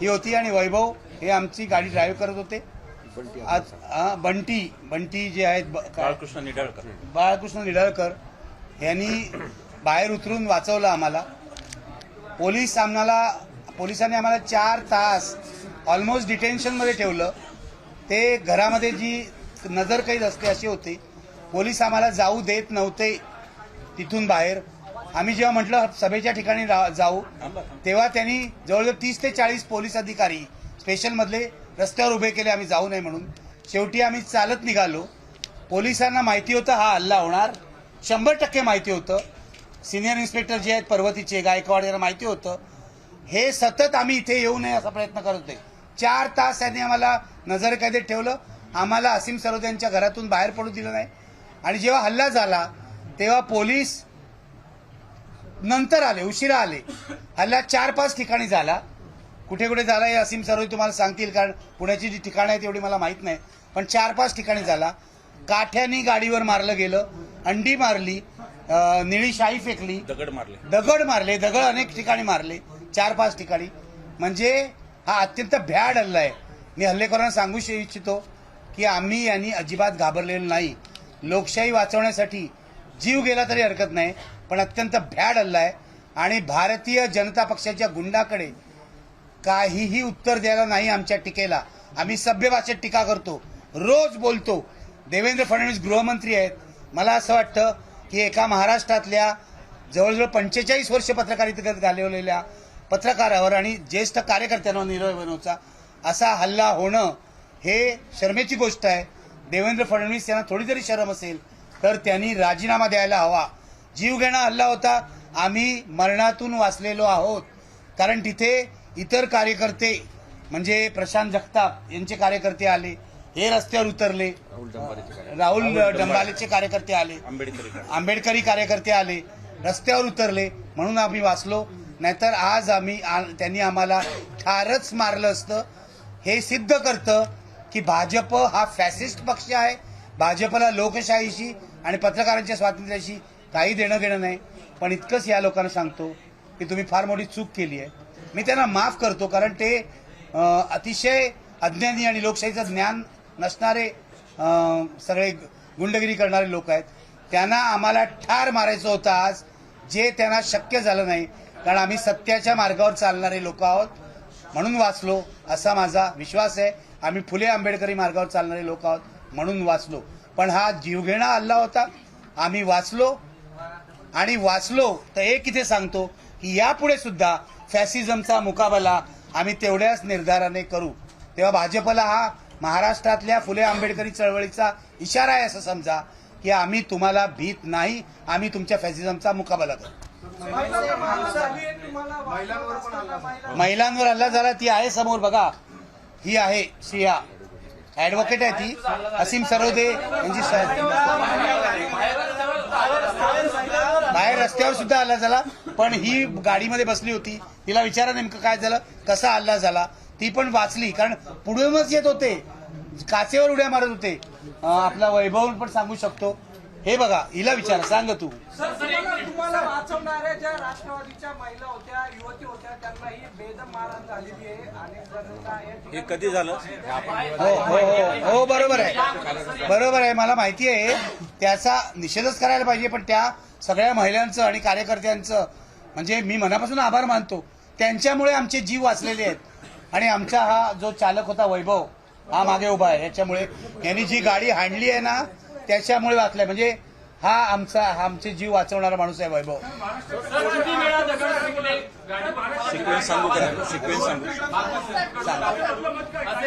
ही होती आणि वैभव हे आमची गाडी ड्राईव्ह करत होते. आज हा, बंटी बंटी जे आहेत बाळकृष्ण निडाळकर. बाळकृष्ण निडळकर यांनी बाहेर उतरून वाचवलं आम्हाला. पोलीस आम्हाला पोलिसांनी आम्हाला चार तास ऑलमोस्ट डिटेन्शनमध्ये ठेवलं. ते घरामध्ये जी नजर कैद असते अशी होती. पोलीस आम्हाला जाऊ देत नव्हते तिथून बाहेर. आम्ही जेव्हा म्हटलं सभेच्या ठिकाणी जाऊ तेव्हा त्यांनी जवळजवळ तीस ते चाळीस पोलीस अधिकारी स्पेशलमधले रस्त्यावर उभे केले आम्ही जाऊ नये म्हणून. शेवटी आम्ही चालत निघालो. पोलिसांना माहिती होतं हा हल्ला होणार. शंभर टक्के माहिती होतं. सिनियर इन्स्पेक्टर जे आहेत पर्वतीचे गायकवाड यांना माहिती होतं. हे सतत आम्ही इथे येऊ नये असा प्रयत्न करत होते. चार तास त्यांनी आम्हाला नजरकैदेत ठेवलं. आम्हाला असीम सरोद यांच्या घरातून बाहेर पडू दिलं नाही. आणि जेव्हा हल्ला झाला तेव्हा पोलीस नंतर आले उशिरा आले. हल्ला चार पाच ठिकाणी झाला. कुठे कुठे झाला हे असीम सरोद तुम्हाला सांगतील कारण पुण्याची जी ठिकाणं आहेत तेवढी मला माहीत नाही. पण चार पाच ठिकाणी झाला. काठ्यानी गाडीवर मारलं गेलं अंडी मारली निळी शाई फेकली दगड मारले. दगड मारले दगड अनेक ठिकाणी मारले चार पाच ठिकाणी. म्हणजे हा अत्यंत भ्याड हल्ला आहे. मी हल्लेखोरांना सांगू इच्छितो की आम्ही यांनी अजिबात घाबरलेलो नाही. लोकशाही वाचवण्यासाठी जीव गेला तरी हरकत नाही. पण अत्यंत भ्याड हल्ला आहे. आणि भारतीय जनता पक्षाच्या गुंडाकडे काहीही उत्तर द्यायला नाही आमच्या टीकेला. आम्ही सभ्य भाषेत टीका करतो. रोज बोलतो. देवेंद्र फडणवीस गृहमंत्री आहेत. मला असं वाटतं की एका महाराष्ट्रातल्या जवळजवळ पंचेचाळीस वर्ष पत्रकारितेत घालवलेल्या पत्रकारावर आणि ज्येष्ठ कार्यकर्त्यांवर निर्णय बनवचा असा हल्ला होणं हे शर्मेची गोष्ट आहे. देवेंद्र फडणवीस यांना थोडी जरी शरम असेल तर त्यांनी राजीनामा द्यायला हवा. जीवघेणा हल्ला होता. आम्ही मरणातून वाचलेलो आहोत. कारण तिथे इतर कार्यकर्ते म्हणजे प्रशांत जगताप यांचे कार्यकर्ते आले. हे रस्त्यावर उतरले. राहुल डंबालेचे कार्यकर्ते. आले. आंबेडकर आंबेडकरी कार्यकर्ते आले. रस्त्यावर उतरले. म्हणून आम्ही वाचलो. नाहीतर आज आम्ही त्यांनी आम्हाला ठारच मारलं असतं. हे सिद्ध करतं की भाजप हा फॅसिस्ट पक्ष आहे. भाजपला लोकशाहीशी आणि पत्रकारांच्या स्वातंत्र्याशी काही देणं घेणं नाही. पण इतकंच या लोकांना सांगतो की तुम्ही फार मोठी चूक केली आहे. मी त्यांना माफ करतो कारण ते अतिशय अज्ञानी आणि लोकशाहीचं ज्ञान नसणारे सगळे गुंडगिरी करणारे लोक आहेत. त्यांना आम्हाला ठार मारायचं होतं आज जे त्यांना शक्य झालं नाही. कारण आम्ही सत्याच्या मार्गावर चालणारे लोक आहोत. म्हणून वाचलो असा माझा विश्वास आहे. आम्ही फुले आंबेडकरी मार्गावर चालणारे लोक आहोत म्हणून वाचलो. पण हा जीवघेणा हल्ला होता. आम्ही वाचलो आणि वाचलो तर एक इथे सांगतो की यापुढे सुद्धा फॅसिझमचा मुकाबला आम्ही तेवढ्याच निर्धाराने करू. तेव्हा भाजपला हा महाराष्ट्रातल्या फुले आंबेडकरी चळवळीचा इशारा आहे असं समजा की आम्ही तुम्हाला भीत नाही आम्ही तुमच्या फॅसिझमचा मुकाबला करू. महिलांवर हल्ला झाला ती आहे समोर बघा. ही आहे सिया ऍडव्होकेट आहे ती. असीम सरोदे यांची रस्त्यावर सुद्धा हल्ला झाला. पण ही गाडीमध्ये बसली होती. तिला विचारा नेमकं काय झालं कसा हल्ला झाला. ती पण वाचली. कारण पुढूनच येत होते. काचेवर उड्या मारत होते. आपला वैभव पण सांगू शकतो. हे बघा हिला विचारा सांग तू. सर तुम्हाला वाचवणाऱ्या ज्या राष्ट्रवादीच्या महिला होत्या युवती होत्या त्यांना ही बेदम मारहाण झालेली आहे. हे कधी झालं? हो हो हो हो बरोबर आहे. बरोबर आहे. मला माहिती आहे त्याचा निषेधच करायला पाहिजे पण त्या सगळ्या महिलांचं आणि कार्यकर्त्यांचं म्हणजे मी मनापासून आभार मानतो. त्यांच्यामुळे आमचे जीव वाचलेले आहेत. आणि आमचा हा जो चालक होता वैभव हा मागे उभा आहे. याच्यामुळे यांनी जी गाडी हाणली आहे ना त्याच्यामुळे वाचलाय. म्हणजे हा आमचा हा आमचे जीव वाचवणारा माणूस आहे वैभव. सिक्वेन्स सांगू सिक्वेन्स सांगू.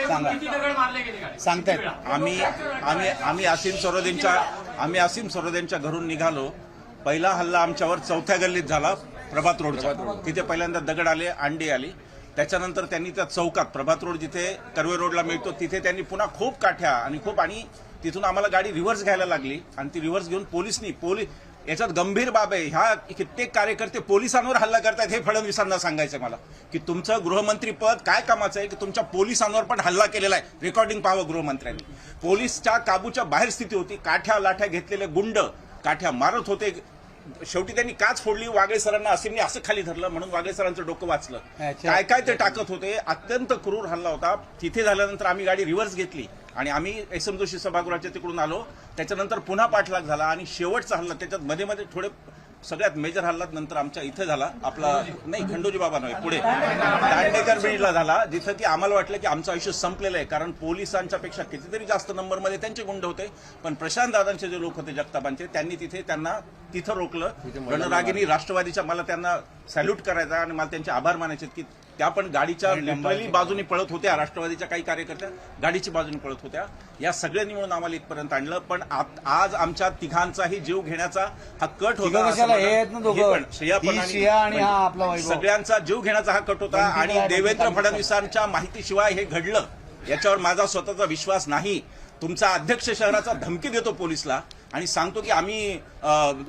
सांगा. सांगतायत. आम्ही आम्ही आम्ही असीम सरोदेंच्या आम्ही असीम सरोदेंच्या घरून निघालो. पहिला हल्ला आमच्यावर चौथ्या गल्लीत झाला प्रभात रोडचा. तिथे पहिल्यांदा दगड आले अंडी आली. त्याच्यानंतर त्यांनी त्या चौकात प्रभात रोड जिथे कर्वे रोडला मिळतो तिथे त्यांनी पुन्हा खूप काठ्या आणि खूप आणि तिथून आम्हाला गाडी रिव्हर्स घ्यायला लागली आणि ती रिव्हर्स घेऊन पोलिसनी पोलीस याच्यात गंभीर बाब आहे. ह्या कित्येक कार्यकर्ते पोलिसांवर हल्ला करतायत हे फडणवीसांना सांगायचं मला. की तुमचं गृहमंत्री पद काय कामाचं आहे? की तुमच्या पोलिसांवर पण हल्ला केलेला आहे. रेकॉर्डिंग पाहावं गृहमंत्र्यांनी. पोलीसच्या काबूच्या बाहेर स्थिती होती. काठ्या लाठ्या घेतलेले गुंड काठ्या मारत होते. शेवटी त्यांनी काच फोडली वागळे सरांना असेंनी असं खाली धरलं म्हणून वागळे सरांचं डोकं वाचलं. काय काय ते टाकत होते अत्यंत क्रूर हल्ला होता. तिथे झाल्यानंतर आम्ही गाडी रिव्हर्स घेतली आणि आम्ही एस एम जोशी सभागृहाच्या तिकडून आलो. त्याच्यानंतर पुन्हा पाठलाग झाला आणि शेवटचा हल्ला त्याच्यात मध्ये मध्ये थोडे सगळ्यात मेजर हल्ला नंतर आमच्या इथे झाला. आपला नाही खंडोजी बाबा नव्हे पुढे. दांडेकर ब्रिजला झाला जिथं की आम्हाला वाटलं की आमचं आयुष्य संपलेलं आहे. कारण पोलिसांच्या पेक्षा कितीतरी जास्त नंबरमध्ये त्यांचे गुंड होते. पण प्रशांत दादांचे जे लोक होते जगतापांचे त्यांनी तिथे त्यांना तिथं रोखलं. रणरागिनी राष्ट्रवादीच्या मला त्यांना सॅल्यूट करायचा आणि मला त्यांचे आभार मानायचे की त्या पण गाडीच्या लिटरली बाजूने पळत होत्या राष्ट्रवादीच्या काही कार्यकर्त्या गाडीची बाजूने पळत होत्या. या सगळ्यांनी मिळून आम्हाला इथपर्यंत आणलं. पण आज आमच्या तिघांचाही जीव घेण्याचा हा कट होता. सगळ्यांचा जीव घेण्याचा हा कट होता आणि देवेंद्र फडणवीसांच्या माहितीशिवाय हे घडलं. याच्यावर माझा स्वतःचा विश्वास नाही. तुमचा अध्यक्ष शहराचा धमकी देतो पोलिसला. आणि सांगतो की आम्ही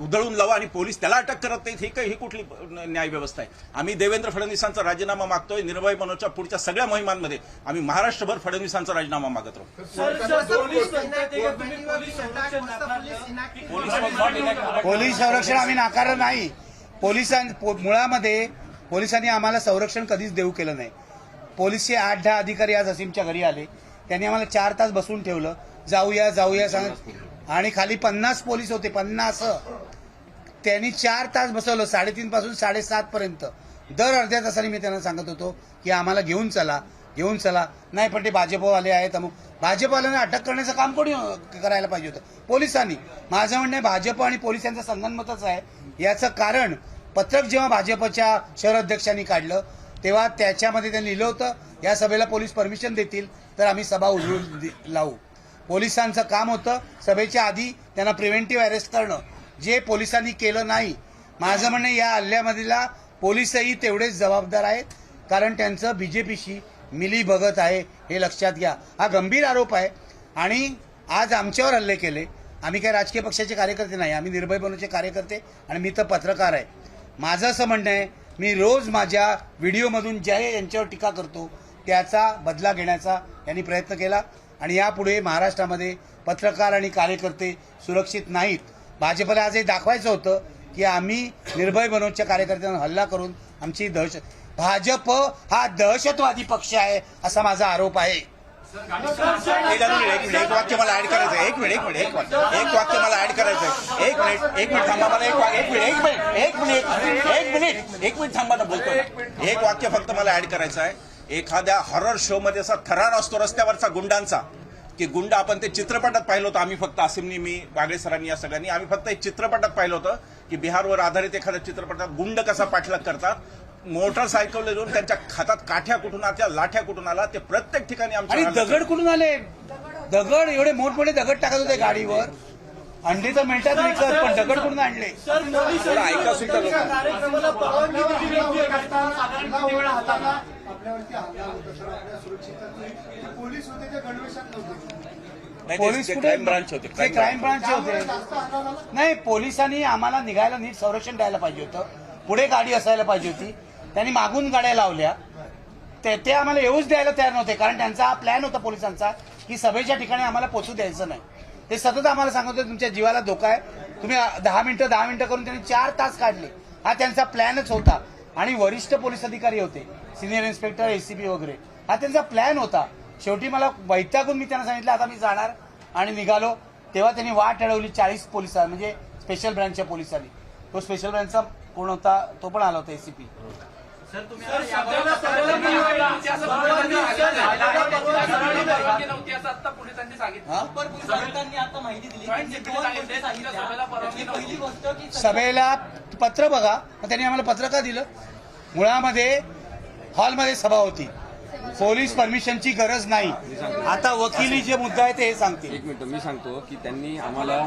उधळून लावा आणि पोलीस त्याला अटक करत नाहीत. ही काही ही कुठली न्याय व्यवस्था आहे? आम्ही देवेंद्र फडणवीसांचा राजीनामा मागतोय निर्भय मनोजच्या पुढच्या सगळ्या मोहिमांमध्ये. आम्ही महाराष्ट्रभर फडणवीसांचा राजीनामा मागत राहू. पोलीस संरक्षण आम्ही नाकारलं नाही. पोलिसां पो- मुळामध्ये पोलिसांनी आम्हाला संरक्षण कधीच देऊ केलं नाही. पोलीसचे आठ दहा अधिकारी आज असीमच्या घरी आले. त्यांनी आम्हाला चार तास बसून ठेवलं. जाऊया जाऊया सांगत आणि खाली पन्नास पोलीस होते पन्नास. त्यांनी चार तास बसवलं साडेतीन पासून साडेसात पर्यंत. दर अर्ध्या तासाने मी त्यांना सांगत होतो की आम्हाला घेऊन चला घेऊन चला. नाही पण ते भाजपवाले आहेत मग भाजपवाल्यांना अटक करण्याचं काम कोणी करायला पाहिजे होतं? पोलिसांनी. माझं म्हणणं आहे भाजप आणि पोलिसांचं संगनमतच आहे. याचं कारण पत्रक जेव्हा भाजपच्या शहर अध्यक्षांनी काढलं तेव्हा त्याच्यामध्ये त्यांनी लिहिलं होतं या सभेला पोलीस परमिशन देतील तर आम्ही सभा उजळून दि- लावू. पोलिसांचं काम होतं. सभेच्या आधी त्यांना प्रिव्हेंटिव्ह अरेस्ट करणं. जे पोलिसांनी केलं नाही माझं म्हणणं या हल्ल्यामधीला पोलीसही तेवढेच जबाबदार आहेत. कारण त्यांचं बीजेपीशी मिली भगत आहे हे लक्षात घ्या. हा गंभीर आरोप आहे. आणि आज आमच्यावर हल्ले केले. आम्ही काही राजकीय पक्षाचे कार्यकर्ते नाही. आम्ही निर्भय बनवचे कार्यकर्ते आणि मी तर पत्रकार आहे. माझं असं म्हणणं आहे मी रोज माझ्या व्हिडिओमधून ज्या यांच्यावर टीका करतो त्याचा बदला घेण्याचा यांनी प्रयत्न केला. आणि यापुढे महाराष्ट्रामध्ये पत्रकार आणि कार्यकर्ते सुरक्षित नाहीत. भाजपला आज हे दाखवायचं होतं की आम्ही निर्भय बनोदच्या कार्यकर्त्यांवर हल्ला करून आमची दहशत भाजप हा दहशतवादी पक्ष आहे असा माझा आरोप आहे. एक वाक्य मला ऍड करायचं आहे. एक मिनिट एक मिनिट एक वाक्य. एक वाक्य मला ऍड करायचं आहे. एक मिनिट एक मिनिट थांबा मला एक मिनिट एक मिनिट एक मिनिट एक मिनिट एक मिनिट थांबा ना बोलतो एक वाक्य फक्त मला ऍड करायचं आहे. एखाद्या हॉरर शो मध्ये असा थरार असतो रस्त्यावरचा गुंडांचा. की गुंड आपण ते चित्रपटात पाहिलं होतं. आम्ही फक्त आसिमनी मी वागळे सरांनी या सगळ्यांनी आम्ही फक्त एक चित्रपटात पाहिलं होतं की बिहारवर आधारित एखाद्या चित्रपटात गुंड कसा पाठलाग करतात. मोटरसायकल घेऊन त्यांच्या खातात काठ्या कुठून आल्या लाठ्या कुठून आला ते प्रत्येक ठिकाणी आणि आमच्या दगड कुठून आले? दगड एवढे मोठमोठे दगड टाकत होते गाडीवर. अंडी तर मिळतात विकत पण दगड कुठून आणले? ऐका सुद्धा आपल्यावरती हल्ला होत आपल्या सुरक्षिततेची. ते पोलीस होते ते गणवेशात नव्हते. पोलीस क्राईम ब्रांच होते ते क्राईम ब्रांचचे होते. नाही पोलिसांनी आम्हाला निघायला नीट संरक्षण द्यायला पाहिजे होतं. पुढे गाडी असायला पाहिजे होती. त्यांनी मागून गाड्या लावल्या. ते ते आम्हाला येऊच द्यायला तयार नव्हते कारण त्यांचा हा प्लॅन होता पोलिसांचा की सभेच्या ठिकाणी आम्हाला पोचू द्यायचं नाही. ते सतत आम्हाला सांगत होते तुमच्या जीवाला धोका आहे. तुम्ही दहा मिनिटं दहा मिनिटं करून त्यांनी चार तास काढले. हा त्यांचा प्लॅनच होता. आणि वरिष्ठ पोलीस अधिकारी होते सिनियर इन्स्पेक्टर एसीपी वगैरे हा त्यांचा प्लॅन होता शेवटी मला वैतागून मी त्यांना सांगितलं आता मी जाणार आणि निघालो तेव्हा त्यांनी वाट अडवली चाळीस पोलिसां म्हणजे स्पेशल ब्रँचच्या पोलिसांनी तो स्पेशल ब्रँचचा कोण होता तो पण आला होता एसीपी सभेला पत्र बघा. त्यांनी आम्हाला पत्र का दिलं? मुळामध्ये हॉलमध्ये सभा होती. पोलीस परमिशनची गरज नाही. आता वकिली जे मुद्दा आहे ते हे सांगतील. एक मिनिट मी सांगतो की त्यांनी आम्हाला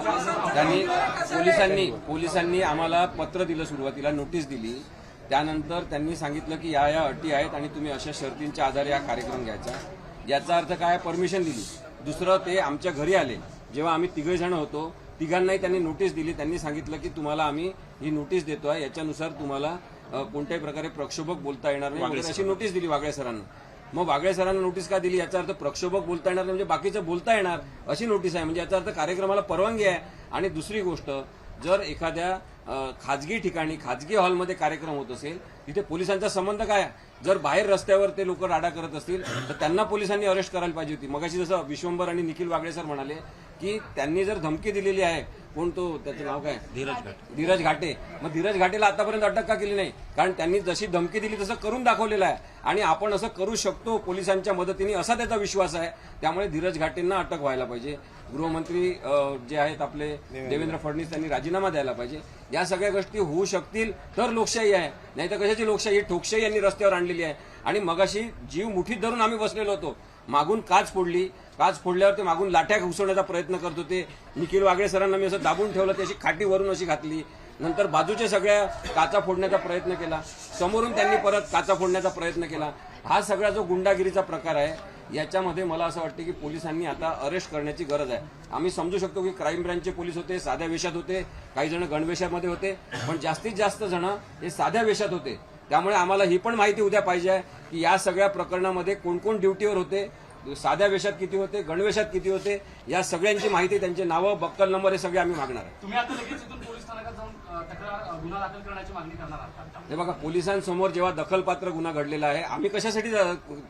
त्यांनी पोलिसांनी पोलिसांनी आम्हाला पत्र दिलं सुरुवातीला नोटीस दिली. त्यानंतर त्यांनी सांगितलं की या या अटी आहेत आणि तुम्ही अशा शर्तींच्या आधारे हा कार्यक्रम घ्यायचा. याचा अर्थ काय? परमिशन दिली. दुसरं ते आमच्या घरी आले. जेव्हा आम्ही तिघे जण होतो तिघांनाही त्यांनी नोटीस दिली. त्यांनी सांगितलं की तुम्हाला आम्ही ही नोटीस देतोय याच्यानुसार तुम्हाला कोणत्याही प्रकारे प्रक्षोभक बोलता येणार नाही. अशी नोटीस दिली वागळे सरांना. मग वागळे सरांना नोटीस का दिली? याचा अर्थ प्रक्षोभक बोलता येणार नाही म्हणजे बाकीचं बोलता येणार अशी नोटीस आहे. म्हणजे याचा अर्थ कार्यक्रमाला परवानगी आहे. आणि दुसरी गोष्ट जर एखाद्या खाजगी ठिकाणी खाजगी हॉलमध्ये कार्यक्रम होत असेल तिथे पोलिसांचा संबंध काय? आहे? जर बाहेर रस्त्यावर ते लोक राडा करत असतील तर त्यांना पोलिसांनी अरेस्ट करायला पाहिजे होती. मगाशी जसं विश्वंभर आणि निखिल वागळे सर म्हणाले की त्यांनी जर धमकी दिलेली आहे कोण तो त्याचं नाव काय? धीरज घाटे. धीरज घाटे. मग धीरज घाटेला आतापर्यंत अटक का केली नाही? कारण त्यांनी जशी धमकी दिली तसं करून दाखवलेलं आहे. आणि आपण असं करू शकतो पोलिसांच्या मदतीने असा त्याचा विश्वास आहे. त्यामुळे धीरज घाटेंना अटक व्हायला पाहिजे. गृहमंत्री जे आहेत आपले देवेंद्र. फडणवीस त्यांनी राजीनामा द्यायला पाहिजे. या सगळ्या गोष्टी होऊ शकतील तर लोकशाही आहे. नाही तर कशाची लोकशाही? ही ठोकशाही यांनी रस्त्यावर आणलेली आहे. आणि मगाशी जीव मुठीत धरून आम्ही बसलेलो होतो. मागून काच फोडली. काच फोडल्यावर ते मागून लाठ्या घुसवण्याचा प्रयत्न करत होते. निखिल वागळे सरांना मी असं दाबून ठेवलं त्याची खाटी वरून अशी घातली. नंतर बाजूच्या सगळ्या काचा फोडण्याचा प्रयत्न केला. समोरून त्यांनी परत काचा फोडण्याचा प्रयत्न केला. हा सगळा जो गुंडागिरीचा प्रकार आहे याच्यामध्ये मला असं वाटतं की पोलिसांनी आता अरेस्ट करण्याची गरज आहे. आम्ही समजू शकतो की क्राईम ब्रँचचे पोलीस होते साध्या वेशात होते काही जण गणवेशामध्ये होते पण जास्तीत जास्त जण हे साध्या वेशात होते. त्यामुळे आम्हाला ही पण माहिती उद्या पाहिजे आहे की या सगळ्या प्रकरणामध्ये कोण कोण ड्युटीवर होते साध्या वेशात किती होते गणवेशात किती होते या सगळ्यांची माहिती त्यांचे नावं बक्कल नंबर हे सगळे आम्ही मागणार आहे तुम्ही आता लगेच इथून पोलीस स्थानकात जाऊन तक्रार गुन्हा दाखल करण्याची मागणी करणार आहात. हे बघा पोलिसांसमोर जेव्हा दखलपात्र गुन्हा घडलेला आहे आम्ही कशासाठी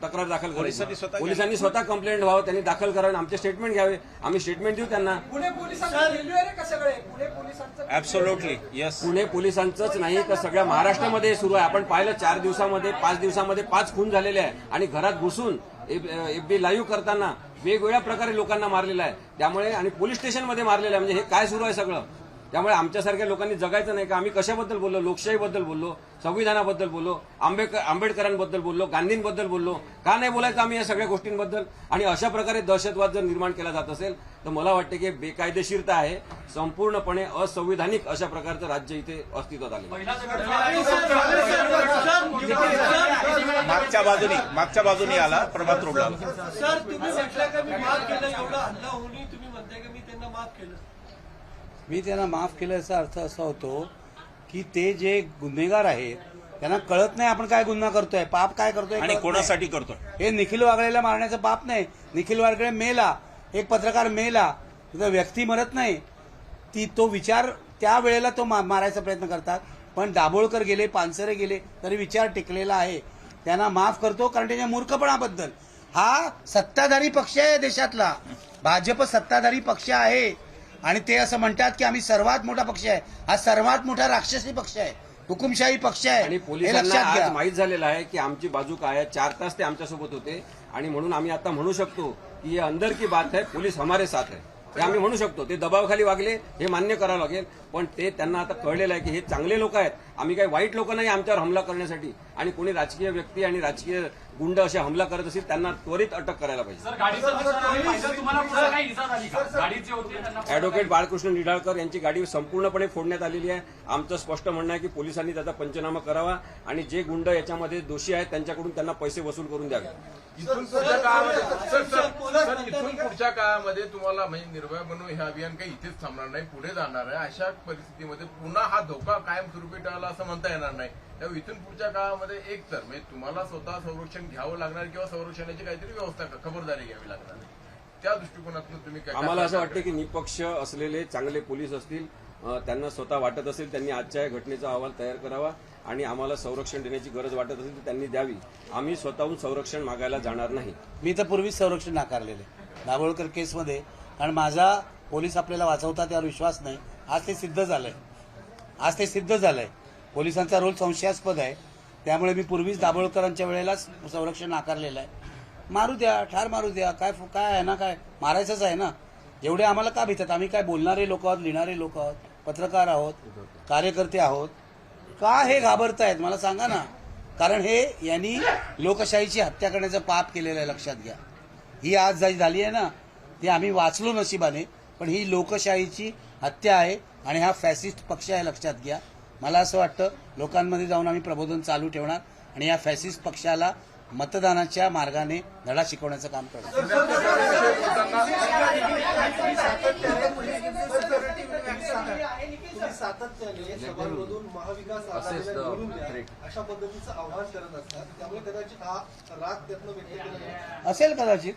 तक्रार दाखल करायची स्वतः पोलिसांनी स्वतः कंप्लेंट व्हावं त्यांनी दाखल करावं आमचे स्टेटमेंट घ्यावे. आम्ही स्टेटमेंट देऊ त्यांना. पुणे पोलिसांचं रेल्वे आहे का सगळे? पुणे पोलिसांचं ऍब्सोल्युटली येस पुणे पोलिसांचंच नाही तर सगळ्या महाराष्ट्रामध्ये सुरू आहे? आपण पाहिलं चार दिवसामध्ये पाच दिवसामध्ये पाच खून झालेले आहे आणि घरात घुसून एफ बी लाईव्ह करताना वेगवेगळ्या प्रकारे लोकांना मारलेलं आहे. त्यामुळे आणि पोलीस स्टेशनमध्ये मारलेलं आहे. म्हणजे हे काय सुरू आहे सगळं? त्यामुळे आमच्यासारख्या लोकांनी जगायचं नाही का? आम्ही कशाबद्दल बोललो? लोकशाहीबद्दल बोललो? संविधानाबद्दल बोललो? आंबेडकर आंबेडकरांबद्दल बोललो? गांधींबद्दल बोललो? का नाही बोलायचं आम्ही या सगळ्या गोष्टींबद्दल? आणि अशा प्रकारे दहशतवाद जर निर्माण केला जात असेल तर मला वाटतं की बेकायदेशीरता आहे संपूर्णपणे असंविधानिक अशा प्रकारचं राज्य इथे अस्तित्वात आलं मागच्या बाजूनी मागच्या बाजूनी आला प्रभात रोडला सर तुम्ही म्हटलं का मी माफ केलं? एवढा हल्ला होऊनही तुम्ही म्हणताय का मी त्यांना माफ केलं? मी त्यांना माफ केलं याचा अर्थ असा होतो की ते जे गुन्हेगार आहेत त्यांना कळत नाही आपण काय गुन्हा करतोय पाप काय करतोय आणि. कोणासाठी करतोय? हे निखिल वागळेला मारण्याचं पाप नाही. निखिल वागळे मेला. एक पत्रकार मेला. तिथं व्यक्ती मरत नाही. ती तो विचार त्या वेळेला तो मारायचा प्रयत्न करतात. पण दाभोळकर गेले पानसरे गेले तरी विचार टिकलेला आहे. त्यांना माफ करतो कारण त्याच्या मूर्खपणाबद्दल. हा सत्ताधारी पक्ष आहे देशातला. भाजप सत्ताधारी पक्ष आहे. आणि ते असं म्हणतात की आम्ही सर्वात मोठा पक्ष आहे. हा सर्वात मोठा राक्षसी पक्ष आहे. हुकुमशाही पक्ष आहे. आणि हे पोलिसांना आज माहीत झालेलं आहे की आमची बाजू काय आहे. चार तास ते आमच्यासोबत होते. आणि म्हणून आम्ही आता म्हणू शकतो की हे अंदर की बात है पोलीस हमारे साथ है हे आम्ही म्हणू शकतो. ते दबावाखाली वागले हे मान्य करावं लागेल. पण ते त्यांना आता कळलेलं आहे की हे चांगले लोक आहेत. आम्ही काही वाईट लोक नाही आमच्यावर हमला करण्यासाठी. आणि कोणी राजकीय व्यक्ती आणि राजकीय गुंड असे हमला करत असतील त्यांना त्वरित अटक करायला पाहिजे. अॅडव्होकेट बाळकृष्ण निढाळकर यांची गाडी संपूर्णपणे फोडण्यात आलेली आहे. आमचं स्पष्ट म्हणणं आहे की पोलिसांनी त्याचा पंचनामा करावा आणि जे गुंड याच्यामध्ये दोषी आहेत त्यांच्याकडून त्यांना पैसे वसूल करून द्यावे. इथून पुढच्या काळामध्ये तुम्हाला म्हणजे निर्भय बनवून हे अभियान काही इथेच थांबणार नाही पुढे जाणार आहे. अशा परिस्थितीमध्ये पुन्हा हा धोका कायमस्वरूपी टाळला असं म्हणता येणार नाही. त्यामुळे इथून पुढच्या काळामध्ये एक तर म्हणजे तुम्हाला स्वतः संरक्षण घ्यावं लागणार किंवा संरक्षणाची काहीतरी व्यवस्था खबरदारी घ्यावी लागणार. आहे त्या दृष्टिकोनातून तुम्ही काय आम्हाला असं वाटतं की निपक्ष असलेले चांगले पोलीस असतील त्यांना स्वतः वाटत असेल त्यांनी आजच्या या घटनेचा अहवाल तयार करावा आणि आम्हाला संरक्षण देण्याची गरज वाटत असेल तर त्यांनी द्यावी. आम्ही स्वतःहून संरक्षण मागायला जाणार नाही. मी तर पूर्वीच संरक्षण नाकारलेले दाभोळकर केसमध्ये कारण माझा पोलीस आपल्याला वाचवतात यावर विश्वास नाही. आज ते सिद्ध झालंय. आज ते सिद्ध झालंय. पोलिसांचा रोल संशयास्पद आहे. त्यामुळे मी पूर्वीच दाभोळकरांच्या वेळेलाच संरक्षण नाकारलेलं आहे. मारू द्या ठार मारू द्या काय काय आहे ना काय? मारायचंच आहे ना? एवढे आम्हाला का भीतात? आम्ही काय बोलणारे लोक आहोत लिहिणारे लोक आहोत पत्रकार आहोत कार्यकर्ते आहोत? का हे घाबरतायत? मला सांगा ना. कारण हे यांनी लोकशाहीची हत्या करण्याचं पाप केलेलं आहे लक्षात घ्या. ही आज जी झाली आहे ना ती आम्ही वाचलो नशिबाने. पण ही लोकशाहीची हत्या आहे आणि हा फॅसिस्ट पक्ष आहे लक्षात घ्या. मला असं वाटतं लोकांमध्ये जाऊन आम्ही प्रबोधन चालू ठेवणार आणि या फॅसिस्ट पक्षाला मतदानाच्या मार्गाने धडा शिकवण्याचं काम करणार. हा. असेल कदाचित.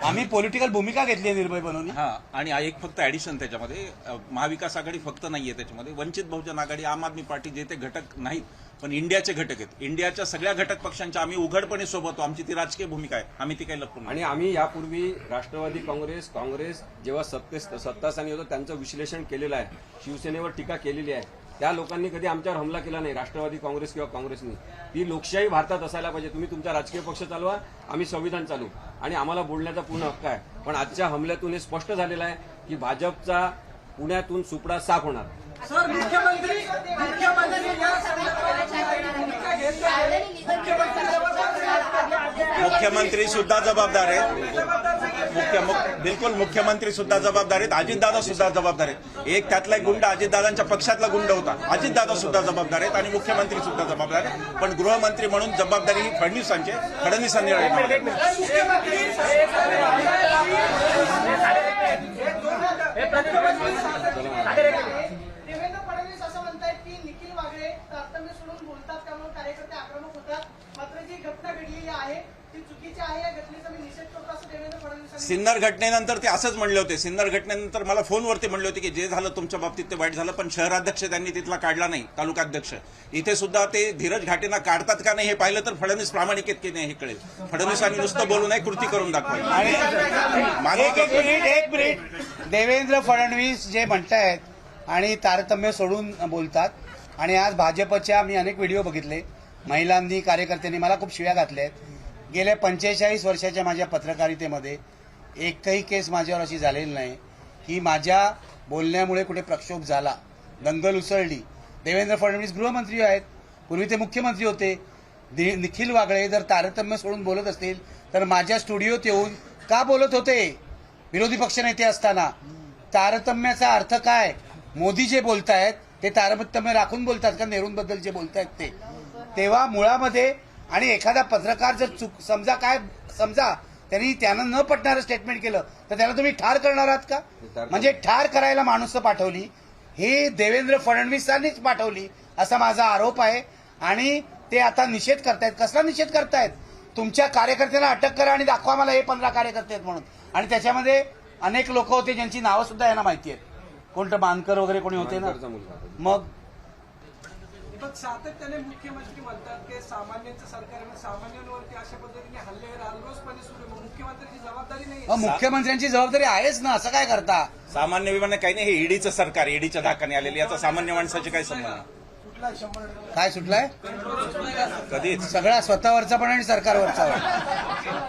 आम्ही पॉलिटिकल भूमिका घेतली आहे निर्भय बनवून. हा आणि एक फक्त ऍडिशन त्याच्यामध्ये. अ, महाविकास आघाडी फक्त नाहीये त्याच्यामध्ये. वंचित बहुजन आघाडी आम आदमी पार्टी जे ते घटक नाहीत पण इंडियाचे घटक आहेत. इंडियाच्या सगळ्या घटक पक्षांच्या आम्ही उघडपणे सोबत आहोत. आमची ती राजकीय भूमिका आहे. आम्ही ती काही नाही. आणि आम्ही यापूर्वी राष्ट्रवादी काँग्रेस काँग्रेस जेव्हा सत्ते सत्तास्थानी होतं त्यांचं विश्लेषण केलेलं आहे. शिवसेनेवर टीका केलेली आहे. त्या लोकांनी कधी आमच्यावर हमला केला नाही राष्ट्रवादी काँग्रेस किंवा काँग्रेसनी. ती लोकशाही भारतात असायला पाहिजे. तुम्ही तुमचा राजकीय पक्ष चालवा आम्ही संविधान चालू. आणि आम्हाला बोलण्याचा पूर्ण हक्क आहे. पण आजच्या हमल्यातून हे स्पष्ट झालेलं आहे की भाजपचा पुण्यातून सुपडा साफ होणार. सर मुख्यमंत्री मुख्यमंत्री सुद्धा जबाबदार आहेत. मुख्य बिलकुल मुख्यमंत्री सुद्धा जबाबदार आहेत अजितदादा सुद्धा जबाबदार आहेत. एक त्यातला एक गुंड अजितदादांच्या पक्षातला गुंड होता. अजितदादा सुद्धा जबाबदार आहेत आणि मुख्यमंत्री सुद्धा जबाबदार आहेत. पण गृहमंत्री म्हणून जबाबदारी ही फडणवीसांची आहे. फडणवीसांनी राहिली देवेंद्र फडणवीस असं म्हणतायत की निखिल वागळे तारतम्य सोडून बोलतात त्यामुळे कार्यकर्ते आक्रमक होतात मात्र जी घटना घडलेली आहे ती चुकीची आहे या घटनेचा मी निषेध करतो असं देवेंद्र फडणवीस सिन्नर घटनेनंतर ते असंच म्हणले होते. सिन्नर घटनेनंतर मला फोनवरती म्हणले होते की जे झालं तुमच्या बाबतीत ते वाईट झालं पण शहराध्यक्ष त्यांनी तिथला काढला नाही तालुकाध्यक्ष. इथे सुद्धा ते धीरज घाटेंना काढतात का नाही हे पाहिलं तर फडणवीस प्रामाणिक आहेत की नाही हे कळेल. फडणवीसांनी नुसतं बोलू नये कृती करून दाखवायची. आणि मागे एक एक मिनिट एक मिनिट. देवेंद्र फडणवीस जे म्हणतायत आणि तारतम्य सोडून बोलतात आणि आज भाजपच्या मी अनेक व्हिडिओ बघितले. महिलांनी कार्यकर्त्यांनी मला खूप शिव्या घातल्या आहेत गेल्या पंचेचाळीस वर्षाच्या माझ्या पत्रकारितेमध्ये एकही केस माझ्यावर अशी झालेली नाही की माझ्या बोलण्यामुळे कुठे प्रक्षोभ झाला दंगल उसळली. देवेंद्र फडणवीस गृहमंत्री आहेत पूर्वी ते मुख्यमंत्री होते. दि- निखिल वागळे जर तारतम्य सोडून बोलत असतील तर माझ्या स्टुडिओत येऊन का बोलत होते? विरोधी पक्षनेते असताना. तारतम्याचा अर्थ काय? मोदी जे बोलतायत ते तारतम्य राखून बोलतात का नेहरूंबद्दल जे बोलतायत ते? तेव्हा मुळामध्ये आणि एखादा पत्रकार जर चुक समजा काय समजा त्यांनी त्यांना न पटणारं स्टेटमेंट केलं तर त्याला तुम्ही ठार करणार आहात का? म्हणजे ठार करायला माणूस पाठवली ही देवेंद्र फडणवीसांनीच पाठवली असा माझा आरोप आहे. आणि ते आता निषेध करतायत. कसला निषेध करतायत? तुमच्या कार्यकर्त्यांना अटक करा आणि दाखवा मला हे पंधरा कार्यकर्ते आहेत म्हणून. आणि त्याच्यामध्ये अनेक लोक होते ज्यांची नावं सुद्धा यांना माहिती आहेत. कोणतं मानकर वगैरे कोणी होते ना. मग पण सातत्याने मुख्यमंत्री म्हणतात की सामान्यांचं सरकार सामान्यांवरती अशा पद्धतीने हल्ले सुरू मुख्यमंत्र्यांची जबाबदारी नाही मुख्यमंत्र्यांची जबाबदारी आहेच ना. असं काय करता? सामान्य विमान काही नाही हे ईडीचं सरकार ईडीच्या धाकाने आलेली याचा सामान्य माणसाची काय संबंध? नाही. काय सुटलाय? कधीच. सगळा स्वतःवरचा पण आणि सरकारवरचा पण.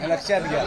हे लक्षात घ्या.